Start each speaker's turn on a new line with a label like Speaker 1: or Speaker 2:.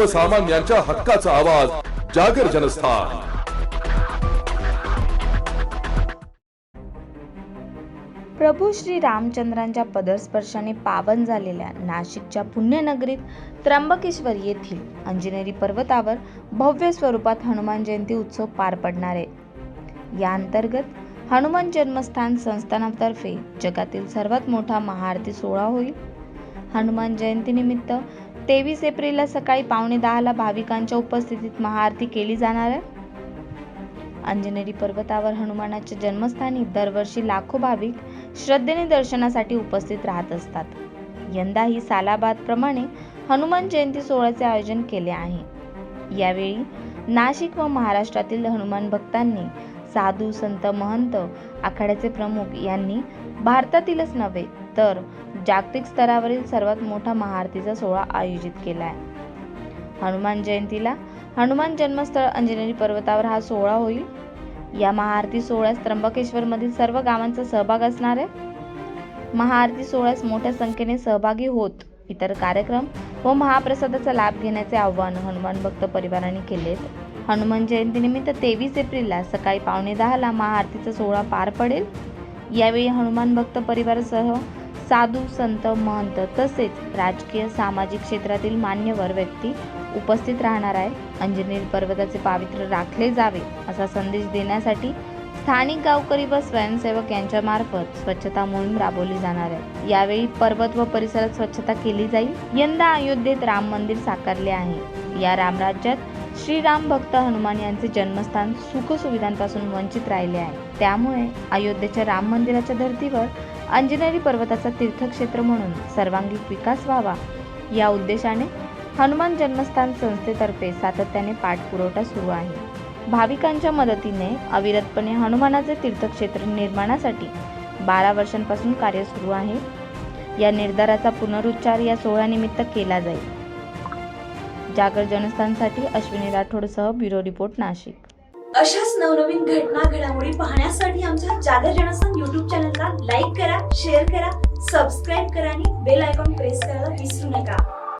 Speaker 1: सर्वसामान्यांच्या हक्काचा आवाज जागर जनस्थान.
Speaker 2: प्रभू श्री रामचंद्रांच्या पदस्पर्शाने पावन झालेल्या नाशिकच्या पुण्यनगरीत त्र्यंबकेश्वर येथील अंजनेरी पर्वतावर भव्य स्वरूपात हनुमान जयंती उत्सव पार पडणार आहे. या अंतर्गत हनुमान जन्मस्थान संस्थानातर्फे जगातील सर्वात मोठा महाआरती सोहळा होईल. हनुमान जयंतीनिमित्त तेवीस एप्रिलला सकाळी पावणे दहाला भाविकांच्या उपस्थितीत महाआरती केली जाणार आहे. अंजनेरी पर्वतावर हनुमानाच्या जन्मस्थानी दरवर्षी लाखो भाविक श्रद्धेने दर्शनासाठी उपस्थित राहत असतात. यंदाही सालाबादप्रमाणे हनुमान जयंती सोहळ्याचे आयोजन केले आहे. यावेळी नाशिक व महाराष्ट्रातील हनुमान भक्तांनी साधू संत महंत आखाड्याचे प्रमुख यांनी भारतातीलच नव्हे तर जागतिक स्तरावरील सर्वात मोठा महाआरतीचा सोहळा आयोजित केला आहे हनुमान जयंतीला हनुमान जन्मस्थळ अंजनेरी पर्वतावर हा सोहळा होईल. या महाआरती सोहळ्यास त्र्यंबकेश्वरमधील सर्व गावांचा सहभाग असणार आहे. महाआरती सोहळ्यास मोठ्या संख्येने सहभागी होत इतर कार्यक्रम व महाप्रसादाचा लाभ घेण्याचे आव्हान हनुमान भक्त परिवाराने केले हनुमान जयंतीनिमित्त तेवीस एप्रिलला सकाळी पावणे दहाला महाआरतीचा सोहळा पार पडेल. यावेळी हनुमान भक्त परिवारासह साधू संत महंत तसेच राजकीय सामाजिक क्षेत्रातील मान्यवर व्यक्ती उपस्थित राहणार आहे. अंजनेर पर्वताचे पावित्र्य राखले जावे असा संदेश देण्यासाठी स्थानिक गावकरी व स्वयंसेवक यांच्यामार्फत स्वच्छता मोहीम राबवली जाणार आहे. यावेळी पर्वत व परिसरात स्वच्छता केली जाईल. यंदा अयोध्येत राम मंदिर साकारले आहे. या रामराज्यात श्रीराम भक्त हनुमान यांचे जन्मस्थान सुखसुविधांपासून वंचित राहिले आहे. त्यामुळे अयोध्येच्या राम मंदिराच्या धर्तीवर अंजनेरी पर्वताचा तीर्थक्षेत्र म्हणून सर्वांगीण विकास व्हावा. या उद्देशाने हनुमान जन्मस्थान संस्थेतर्फे सातत्याने पाठपुरवठा सुरू आहे. भाविकांच्या मदतीने अविरतपणे हनुमानाचे तीर्थक्षेत्र निर्माणासाठी बारा वर्षांपासून कार्य सुरू आहे. या निर्धाराचा पुनरुच्चार या सोहळ्यानिमित्त केला जाईल. जागर जनस्थानसाठी अश्विनी राठोडसह ब्युरो रिपोर्ट नाशिक.
Speaker 3: अशाच नवनवीन घटना घडामोडी पाहण्यासाठी आमच्या जागर जनसन युट्यूब चॅनलला लाईक करा शेअर करा सबस्क्राईब करा आणि बेल आयकॉन प्रेस करायला विसरू नका.